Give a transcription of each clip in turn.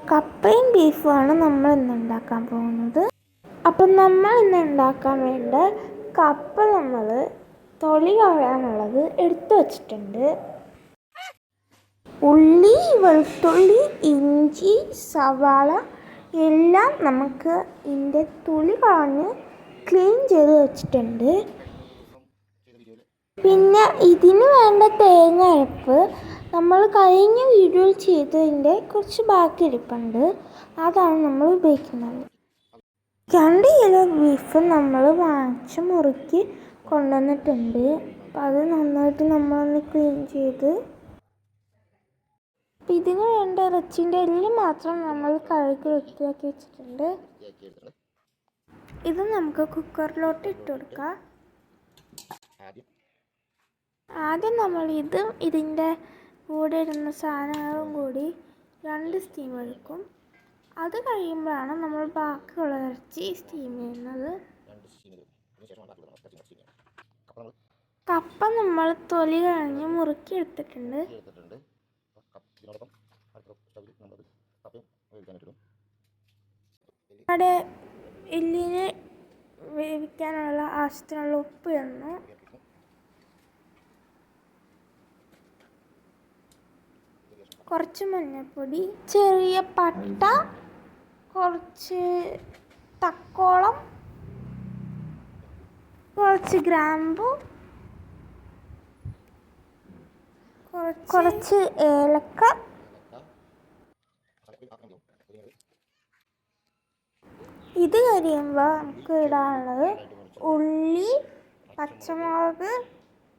കപ്പയും ബീഫുമാണ് നമ്മൾ ഇന്ന് ഉണ്ടാക്കാൻ പോകുന്നത്. അപ്പം നമ്മൾ ഇന്ന് ഉണ്ടാക്കാൻ വേണ്ട കപ്പ നമ്മൾ തൊളി കളയാനുള്ളത് എടുത്തു വച്ചിട്ടുണ്ട്. ഉള്ളി വെളുത്തുള്ളി ഇഞ്ചി സവാള എല്ലാം നമുക്ക് ഇതിന്റെ തൊലി കളഞ്ഞ് ക്ലീൻ ചെയ്ത് വച്ചിട്ടുണ്ട്. പിന്നെ ഇതിന് വേണ്ട തേങ്ങ അരപ്പ് നമ്മൾ കഴിഞ്ഞ വീഡിയോയിൽ ചെയ്തതിന്റെ കുറച്ച് ബാക്കി ഇരിപ്പുണ്ട്. അതാണ് നമ്മൾ ഉപയോഗിക്കുന്നത്. രണ്ട് കിലോ ബീഫ് നമ്മൾ വാങ്ങിച്ച് മുറുക്കി കൊണ്ടുവന്നിട്ടുണ്ട്. അപ്പം അത് നന്നായിട്ട് നമ്മളൊന്ന് ക്ലീൻ ചെയ്ത് അപ്പം ഇതിന് വേണ്ട ഇറച്ചിന്റെ എല്ലാം മാത്രം നമ്മൾ കഴുകി വൃത്തിയാക്കി വെച്ചിട്ടുണ്ട്. ഇത് നമുക്ക് കുക്കറിലോട്ട് ഇട്ട് കൊടുക്കാം. ആദ്യം ആദ്യം നമ്മൾ ഇതും ഇതിന്റെ കൂടെ ഇടുന്ന സാധനങ്ങളും കൂടി രണ്ട് സ്റ്റീം എടുക്കും അത് കഴിയുമ്പോഴാണ് നമ്മൾ ബാക്കിയുള്ള ഇറച്ചി സ്റ്റീം ചെയ്യുന്നത്. കപ്പ നമ്മൾ തൊലി കഴിഞ്ഞ് മുറുക്കി എടുത്തിട്ടുണ്ട് അവിടെ എല്ലിന് വേവിക്കാനുള്ള ആവശ്യത്തിനുള്ള ഉപ്പ് ഇടുന്നു കുറച്ച് മഞ്ഞൾപ്പൊടി ചെറിയ പട്ട കുറച്ച് തക്കോളം കുറച്ച് ഗ്രാമ്പു കുറച്ച് ഏലക്ക. ഇത് കഴിയുമ്പോൾ നമുക്ക് ഇടാനുള്ളത് ഉള്ളി പച്ചമുളക്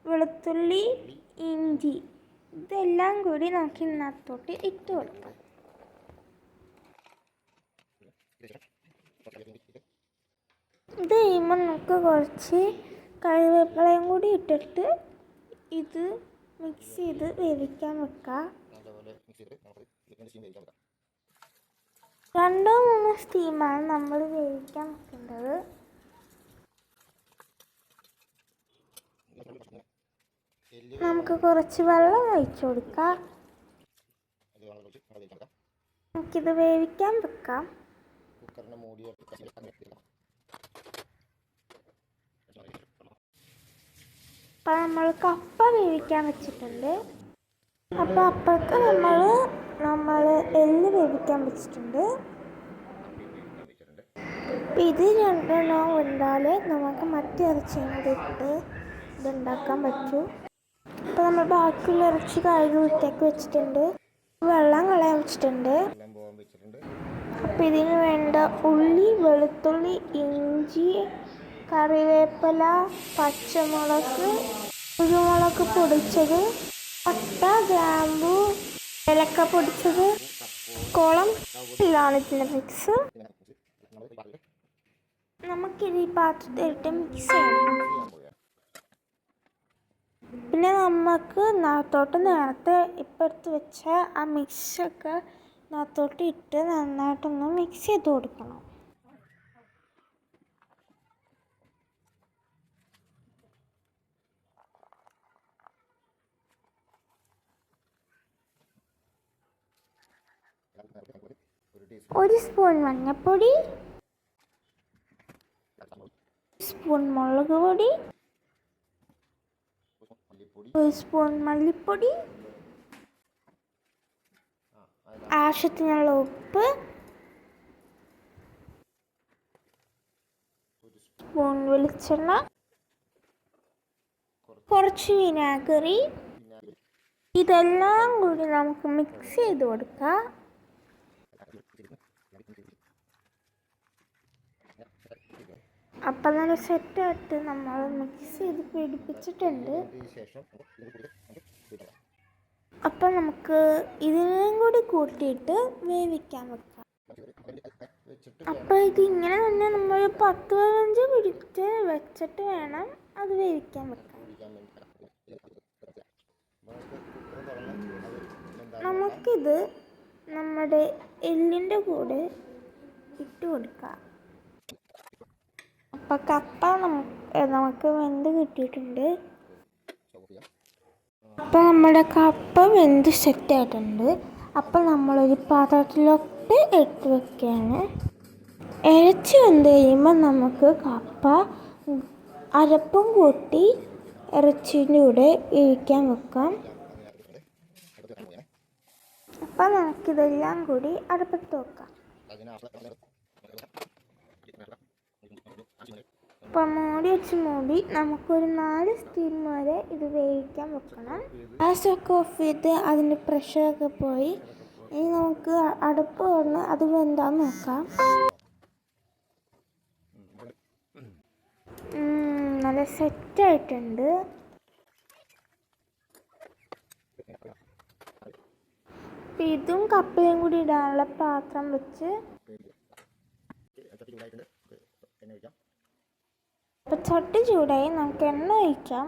വെളുത്തുള്ളി ഇഞ്ചി. ഇതെല്ലാം കൂടി നമുക്ക് ഇന്നത്തോട്ട് ഇട്ട് കൊടുക്കാം. ഇത് കഴിയുമ്പോൾ നമുക്ക് കുറച്ച് കറിവേപ്പിലയും കൂടി ഇട്ടിട്ട് ഇത് മിക്സ് ചെയ്ത് വേവിക്കാൻ വെക്കാം. രണ്ടോ മൂന്നോ സ്റ്റീമാണ് നമ്മൾ വേവിക്കാൻ വെക്കേണ്ടത് എല്ല് നമുക്ക് കുറച്ച് വെള്ളം ഒഴിച്ചു കൊടുക്കാം. നമുക്കിത് വേവിക്കാൻ വെക്കാം. അപ്പം നമ്മൾ കപ്പ വേവിക്കാൻ വെച്ചിട്ടുണ്ട്. അപ്പോൾ അപ്പുറത്ത് നമ്മൾ നമ്മൾ എല്ല് വേവിക്കാൻ വെച്ചിട്ടുണ്ട്. അപ്പം ഇത് രണ്ടെണ്ണം ഉണ്ടാലേ നമുക്ക് മറ്റേ ഇറച്ചിയും കൂടി ഇട്ട് ഇതുണ്ടാക്കാൻ പറ്റൂ. അപ്പോൾ നമ്മൾ ബാക്കിയുള്ള ഇറച്ചി കഴുകി വൃത്തിയാക്കി വെച്ചിട്ടുണ്ട്. വെള്ളം കളയാൻ വെച്ചിട്ടുണ്ട്. അപ്പോൾ ഇതിന് വേണ്ട ഉള്ളി വെളുത്തുള്ളി ഇഞ്ചി കറിവേപ്പില പച്ചമുളക് കുരുമുളക് പൊടിച്ചത് പട്ട ഗ്രാമ്പു ഏലക്ക പൊടിച്ചത് കോളം ഇതാണ് ഇതിന്റെ മിക്സ് നമുക്കിത് ഈ പാത്രത്തിലിട്ട് മിക്സ് ചെയ്യണം പിന്നെ നമുക്ക് നാത്തോട്ട് നേരത്തെ ഇപ്പം എടുത്ത് വെച്ച ആ മിക്സൊക്കെ നാത്തോട്ട് ഇട്ട് നന്നായിട്ടൊന്ന് മിക്സ് ചെയ്ത് കൊടുക്കണം. ഒരു സ്പൂൺ മഞ്ഞൾപ്പൊടി സ്പൂൺ മുളക് പൊടി മല്ലിപ്പൊടി ഒരു സ്പൂൺ മല്ലിപ്പൊടി. ആവശ്യത്തിനുള്ള ഉപ്പ്. സ്പൂൺ വെളിച്ചെണ്ണ. കുറച്ച് വിനാഗിരി. ഇതെല്ലാം കൂടി നമുക്ക് മിക്സ് ചെയ്ത് കൊടുക്കാം. അപ്പം നല്ല സെറ്റായിട്ട് നമ്മൾ മിക്സ് ചെയ്ത് പിടിപ്പിച്ചിട്ടുണ്ട്. അപ്പം നമുക്ക് ഇതിനെയും കൂടി കൂട്ടിയിട്ട് വേവിക്കാൻ വെക്കാം. വെച്ചിട്ട് അപ്പോൾ ഇത് ഇങ്ങനെ തന്നെ നമ്മൾ പത്ത് പതിനഞ്ച് പിടിച്ച് വെച്ചിട്ട് വേണം അത് വേവിക്കാൻ വെക്കാൻ. നമുക്കിത് നമ്മുടെ എല്ലിന്റെ കൂടെ ഇട്ട് കൊടുക്കാം. അപ്പം കപ്പ നമുക്ക് വെന്ത് കിട്ടിയിട്ടുണ്ട്. അപ്പം നമ്മുടെ കപ്പ വെന്ത് സെറ്റായിട്ടുണ്ട് അപ്പം നമ്മളൊരു പാത്രത്തിലോട്ട് ഇട്ട് വെക്കുകയാണ് ഇരച്ച് വെന്ത് കഴിയുമ്പോൾ നമുക്ക് കപ്പ അരപ്പും കൂട്ടി ഇറച്ചിന്റെ കൂടെ ഇരിക്കാൻ വെക്കാം. അപ്പം നമുക്കിതെല്ലാം കൂടി അടുപ്പത്ത് വെക്കാം. അപ്പം മൂടി വെച്ച് മൂടി നമുക്കൊരു നാല് സ്റ്റീം വരെ ഇത് വേവിക്കാൻ വെക്കണം. ഗ്യാസൊക്കെ ഓഫ് ചെയ്ത് അതിന്റെ പ്രഷറൊക്കെ പോയി. ഇനി നമുക്ക് അടുപ്പ് വന്ന് അത് വെന്താന്ന് നോക്കാം. നല്ല സെറ്റായിട്ടുണ്ട് അപ്പം ഇതും കപ്പയും കൂടി ഇടാനുള്ള പാത്രം വെച്ച് ചട്ടി ചൂടായിട്ടുണ്ട് എണ്ണ ഒഴിക്കാം അപ്പം ചട്ടി ചൂടായി നമുക്ക് എണ്ണ ഒഴിക്കാം.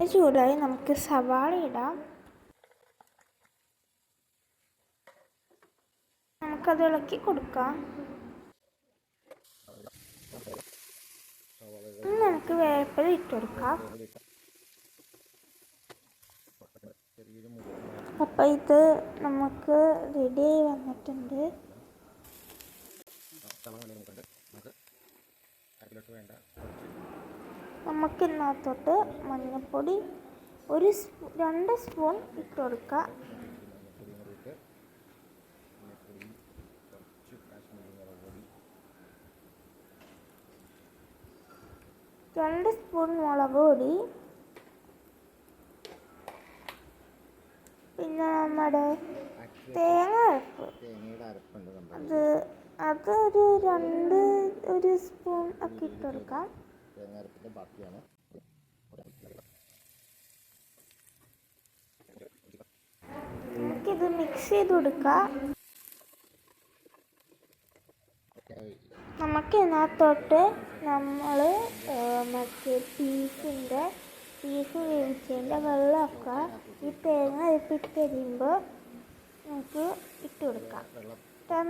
ചൂടായി നമുക്ക് സവാള ഇടാം. നമുക്കത് ഇളക്കി കൊടുക്കാം. നമുക്ക് വേപ്പില ഇട്ട് കൊടുക്കാം. അപ്പം ഇത് നമുക്ക് റെഡിയായി വന്നിട്ടുണ്ട് സവാള നല്ല നമുക്കുണ്ട് നമുക്ക് അരക്കിലോട്ട് വേണ്ട നമുക്ക് ഇതിനകത്തോട്ട് മഞ്ഞൾപ്പൊടി ഒരു സ്പൂ രണ്ട് സ്പൂൺ ഇട്ട് കൊടുക്കുക രണ്ട് സ്പൂൺ മുളക് പൊടി. പിന്നെ നമ്മുടെ തേങ്ങ അരപ്പ്. അത് അത് ഒരു രണ്ട് ഒരു സ്പൂൺ ഒക്കെ ഇട്ട് കൊടുക്കാം തേങ്ങ അരപ്പിന്റെ ബാക്കിയാണ് മിക്സ് ചെയ്ത് കൊടുക്കാം. നമുക്ക് ഇതിനകത്തോട്ട് നമ്മൾ മറ്റേ ബീഫിന്റെ ബീഫ് വേവിച്ചതിന്റെ വെള്ളമൊക്കെ ഈ തേങ്ങ അരിപ്പിട്ട് കഴിയുമ്പോൾ നമുക്ക് ഇട്ട് കൊടുക്കാം.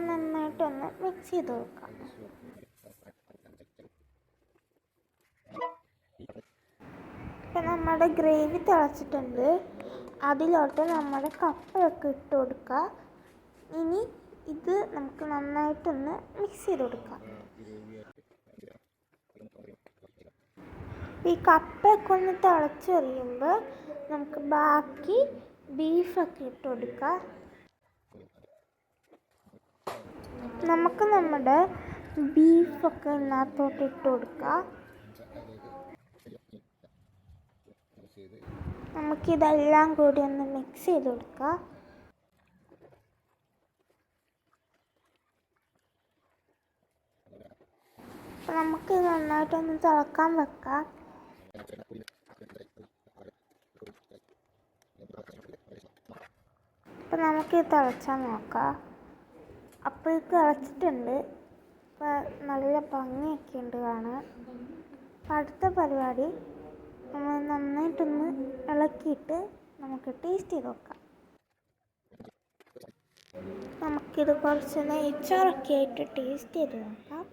നന്നായിട്ടൊന്ന് മിക്സ് ചെയ്ത് കൊടുക്കാം ഇപ്പം നമ്മുടെ ഗ്രേവി തിളച്ചിട്ടുണ്ട്. അതിലോട്ട് നമ്മുടെ കപ്പയൊക്കെ ഇട്ട് കൊടുക്കുക. ഇനി ഇത് നമുക്ക് നന്നായിട്ടൊന്ന് മിക്സ് ചെയ്ത് കൊടുക്കാം. ഈ കപ്പയൊക്കെ ഒന്ന് തിളച്ചെറിയുമ്പോൾ നമുക്ക് ബാക്കി ബീഫൊക്കെ ഇട്ട് കൊടുക്കാം നമുക്ക് നമ്മുടെ ബീഫൊക്കെ ഇതിനകത്തോട്ട് ഇട്ട് കൊടുക്കാം നമുക്കിതെല്ലാം കൂടി ഒന്ന് മിക്സ് ചെയ്ത് കൊടുക്കാം. നമുക്ക് നന്നായിട്ടൊന്ന് തിളക്കാൻ വെക്കാം. അപ്പം നമുക്ക് തിളച്ചാൽ നോക്കാം. അപ്പോൾ ഇത് തിളച്ചിട്ടുണ്ട്. ഇപ്പം നല്ല ഭംഗിയൊക്കെ ഉണ്ട് കാണാൻ. അടുത്ത പരിപാടി നമ്മൾ നന്നായിട്ടൊന്ന് ഇളക്കിയിട്ട് നമുക്ക് ടേസ്റ്റ് ചെയ്ത് നോക്കാം. നമുക്കിത് കുറച്ച് നെയ്ച്ചോറൊക്കെ ആയിട്ട് ടേസ്റ്റ് ചെയ്ത് നോക്കാം.